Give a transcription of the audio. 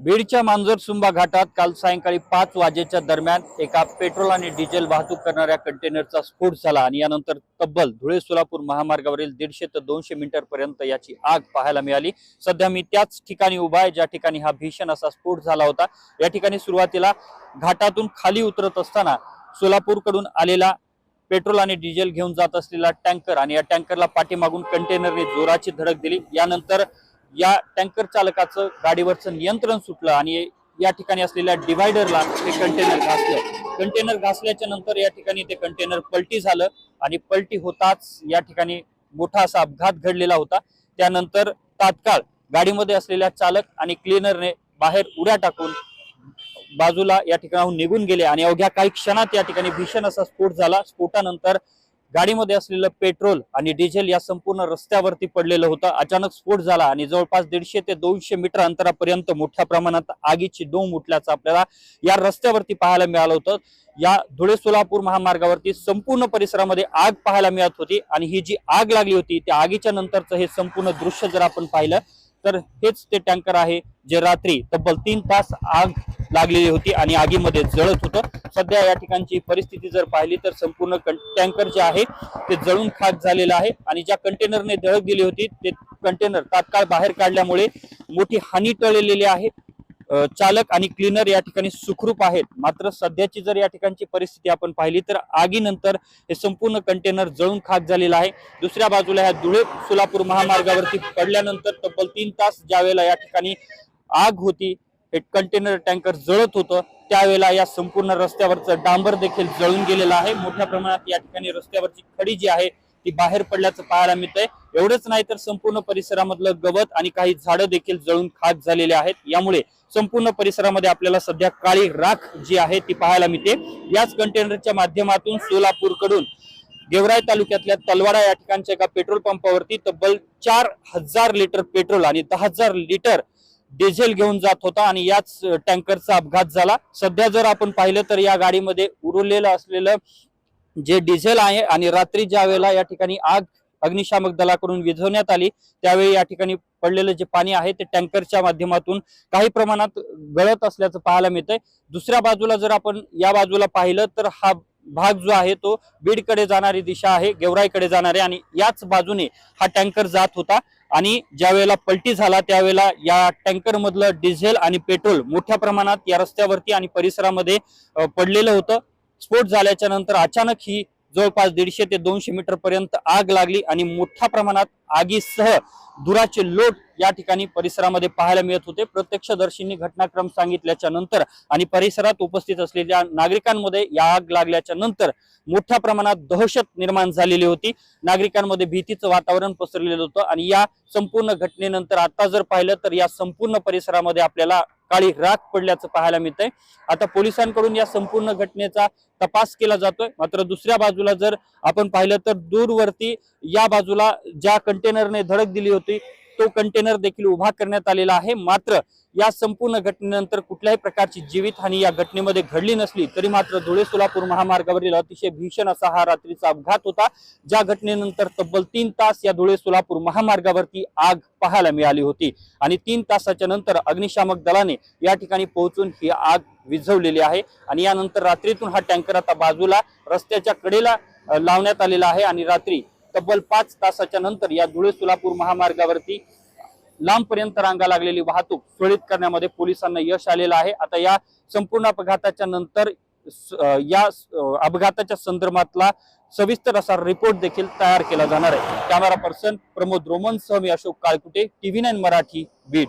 बीडच्या मांजरसुंबा घाटात काल सायंकाळी पाच वाजेच्या दरम्यान एका पेट्रोल आणि डिझेल वाहतूक करणाऱ्या कंटेनरचा स्फोट झाला आणि यानंतर तब्बल धुळे सोलापूर महामार्गावरील दीडशे ते दोनशे मीटर पर्यंत याची आग पाहायला मिळाली. सध्या मी त्याच ठिकाणी उभा आहे ज्या ठिकाणी हा भीषण असा स्फोट झाला होता. या ठिकाणी सुरुवातीला घाटातून खाली उतरत असताना सोलापूरकडून आलेला पेट्रोल आणि डिझेल घेऊन जात असलेला टँकर आणि या टँकरला पाठीमागून कंटेनरने जोराची धडक दिली. यानंतर या टँकर चालकाचं गाडीवरचं नियंत्रण सुटलं आणि या ठिकाणी असलेल्या डिव्हायडरला ते कंटेनर घासलं. कंटेनर घासल्याच्या नंतर या ठिकाणी ते कंटेनर पलटी झालं आणि पलटी होताच या ठिकाणी मोठा असा अपघात घडलेला होता. त्यानंतर तात्काळ गाडीमध्ये असलेल्या चालक आणि क्लिनरने बाहेर उड्या टाकून बाजूला या ठिकाणाहून निघून गेले आणि अवघ्या काही क्षणात या ठिकाणी भीषण असा स्फोट झाला. स्फोटानंतर गाडीमध्ये असलेलं पेट्रोल आणि डिझेल या संपूर्ण रस्त्यावरती पडलेलं होतं. अचानक स्फोट झाला आणि जवळपास दीडशे ते दोनशे मीटर अंतरापर्यंत मोठ्या प्रमाणात आगीची डोंग उठल्याचं आपल्याला या रस्त्यावरती पाहायला मिळालं होतं. या धुळे सोलापूर महामार्गावरती संपूर्ण परिसरामध्ये आग पाहायला मिळत होती आणि ही जी आग लागली होती त्या आगीच्या नंतरचं हे संपूर्ण दृश्य जर आपण पाहिलं तर हेच ते टँकर आहे. जे रात्री तब्बल तीन तास आग लागलेली होती आणि आगीमध्ये जळत होतं. सध्या या ठिकाणची परिस्थिती जर पाहिली तर संपूर्ण टँकर जे आहे ते जळून खाक झालेलं आहे आणि ज्या कंटेनरने धडक दिली होती ते कंटेनर तात्काळ बाहेर काढल्यामुळे मोठी हानी टळलेली आहे. चालक आणि क्लीनर या ठिकाणी सुखरूप आहेत. मात्र सध्याची जर या ठिकाणची परिस्थिती आपण पाहिली तर आगीनंतर हे संपूर्ण कंटेनर जळून खाक झालेला आहे. दुसऱ्या बाजूला ह्या धुळे सोलापूर महामार्गावरती पडल्यानंतर तब्बल तीन तास ज्यावेळेला या ठिकाणी आग होती हे कंटेनर टँकर जळत होतं. त्यावेळेला या संपूर्ण रस्त्यावरचं डांबर देखील जळून गेलेलं आहे. मोठ्या प्रमाणात या ठिकाणी रस्त्यावरची खडी जी आहे ती बाहेर पडल्याचं पाहायला मिळतंय. एवढंच नाही तर संपूर्ण परिसरामधलं गवत आणि काही झाडं देखील जळून खाक झालेले आहेत. यामुळे संपूर्ण परिसरामध्ये आपल्याला सध्या काळी राख जी आहे ती पाहायला मिळते. याच कंटेनरच्या माध्यमातून सोलापूरकडून गेवराई तालुक्यातल्या तलवाडा या ठिकाणच्या एका पेट्रोल पंपावरती तब्बल चार हजार लिटर पेट्रोल आणि दहा हजार लिटर डिझेल घेऊन जात होता आणि याच टँकरचा अपघात झाला. सध्या जर आपण पाहिलं तर या गाडीमध्ये उरलेलं असलेलं जे डिझेल आहे आणि रात्री ज्या वेळेला या ठिकाणी आग अग्निशामक दलाकडून विझवण्यात आली त्यावेळी या ठिकाणी पडलेलं जे पाणी आहे ते टँकरच्या माध्यमातून काही प्रमाणात गळत असल्याचं पाहायला मिळतंय. दुसऱ्या बाजूला जर आपण या बाजूला पाहिलं तर हा भाग जो आहे तो बीडकडे जाणारी दिशा आहे गेवराईकडे जाणारी आणि याच बाजूने हा टँकर जात होता. आणि ज्या वेळेला पलटी झाला त्यावेळेला या टँकर मधलं डिझेल आणि पेट्रोल मोठ्या प्रमाणात या रस्त्यावरती आणि परिसरामध्ये पडलेलं होतं. स्फोट झाल्याच्यानंतर अचानक ही जवळपास दीडशे ते दोनशे मीटर पर्यंत आग लागली आणि मोठ्या प्रमाणात आगीसह धुराचे लोट या ठिकाणी परिसरामध्ये पाहायला मिळत होते. प्रत्यक्षदर्शींनी घटनाक्रम सांगितल्याच्या नंतर आणि परिसरात उपस्थित असलेल्या नागरिकांमध्ये या आग लागल्याच्या नंतर मोठ्या प्रमाणात दहशत निर्माण झालेली होती. नागरिकांमध्ये भीतीचं वातावरण पसरलेलं होतं आणि या संपूर्ण घटनेनंतर आता जर पाहिलं तर या संपूर्ण परिसरामध्ये आपल्याला काळी राख पडल्याचं पाहायला मिळतंय. आता पोलिसांकडून या संपूर्ण घटनेचा तपास केला जातोय. मात्र दुसऱ्या बाजूला जर आपण पाहिलं तर दूरवरती या बाजूला ज्या कंटेनरने धडक दिली होती तो कंटेनर देखील उभा करण्यात आलेला आहे. मात्र या संपूर्ण घटनेनंतर कुठल्याही प्रकारची जीवितहानी या घटनेमध्ये घडली नसली तरी मात्र धुळे सोलापूर महामार्गावरील अतिशय भीषण असा हा रात्रीचा अपघात होता ज्या घटनेनंतर तब्बल तीन तास या धुळे सोलापूर महामार्गावरती आग पाहायला मिळाली होती. आणि तीन तासाच्या नंतर अग्निशामक दलाने या ठिकाणी पोहोचून ही आग विझवलेली आहे. आणि यानंतर रात्रीतून हा टँकर आता बाजूला रस्त्याच्या कडेला लावण्यात आलेला आहे. आणि रात्री तब्बल पाच तासाच्या नंतर या धुळे सोलापूर महामार्गावरती लांबपर्यंत रांगा लागलेली वाहतूक सुरळीत करण्यामध्ये पोलिसांना यश आलेलं आहे. आता या संपूर्ण अपघाताच्या नंतर या अपघाताच्या संदर्भातला सविस्तर असा रिपोर्ट देखील तयार केला जाणार आहे. कॅमेरा पर्सन प्रमोद रोमन सह मी अशोक काळकुटे टीव्ही नाईन मराठी बीड.